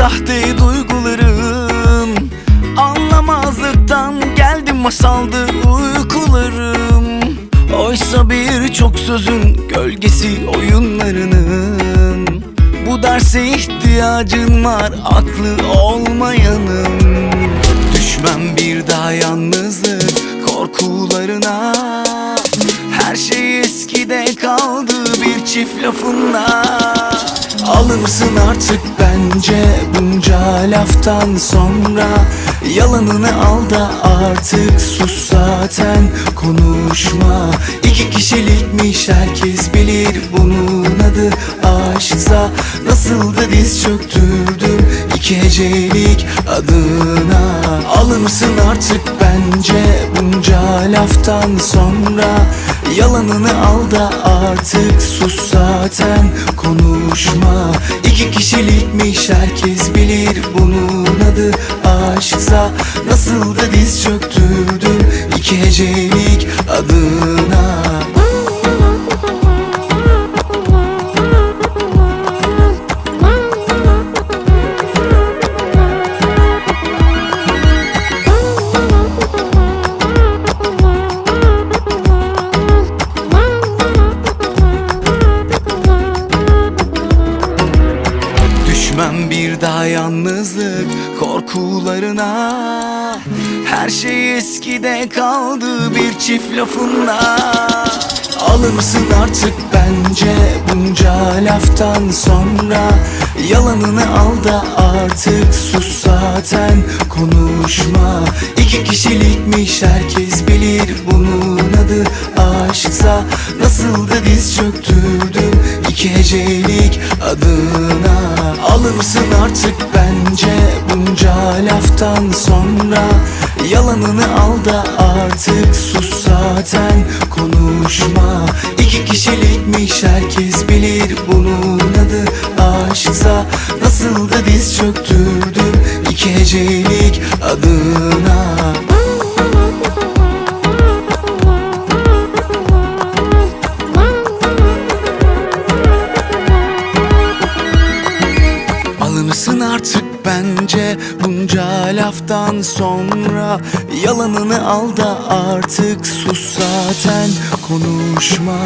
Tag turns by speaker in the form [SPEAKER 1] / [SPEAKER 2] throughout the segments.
[SPEAKER 1] sahte duygularım. Anlamazlıktan geldim masaldı uykularım. Oysa birçok sözün gölgesi oyunlarının. Bu derse ihtiyacın var aklı olmayanın. Düşmem bir daha yalnızlık korkularına. Her şey eskide kaldı bir çift lafınla Alır mısın artık bence bunca laftan sonra? Yalanını al da artık sus zaten konuşma. İki kişilikmiş herkes bilir bunun adı aşksa. Nasıl da diz çöktürdüm iki hecelik adına. Alır mısın artık bence bunca laftan sonra? Yalanını al da artık sus zaten konuşma. İki kişilikmiş herkes bilir bunun adı aşksa. Nasıl da diz çöktürdüm iki hecelik adına yalnızlık korkularına. Her şey eskide kaldı bir çift lafınla. Alır mısın artık bence bunca laftan sonra? Yalanını al da artık sus zaten konuşma. İki kişilikmiş herkes bilir bunun adı aşksa. Nasıl da diz çöktürdüm iki hecelik adına Alır mısın artık bence bunca laftan sonra? Yalanını al da artık sus zaten konuşma. İki kişilikmiş herkes bilir bunun adı aşksa. Nasıl da diz çöktürdüm iki hecelik adına bence bunca laftan sonra Yalanını al da artık sus zaten konuşma.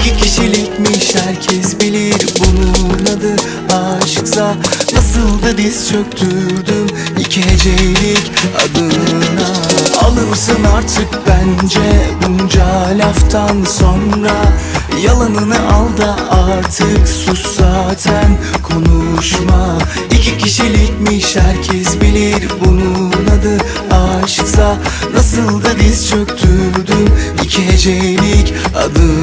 [SPEAKER 1] İki kişilikmiş herkes bilir bunun adı. Aşksa Nasıl da diz çöktürdüm iki hecelik adına. Alırsın artık bence bunca laftan sonra Yalanını al da artık sus zaten konuşma. İki kişilikmiş herkes bilir bunun adı. Aşksa Nasıl da diz çöktürdüm iki hecelik adına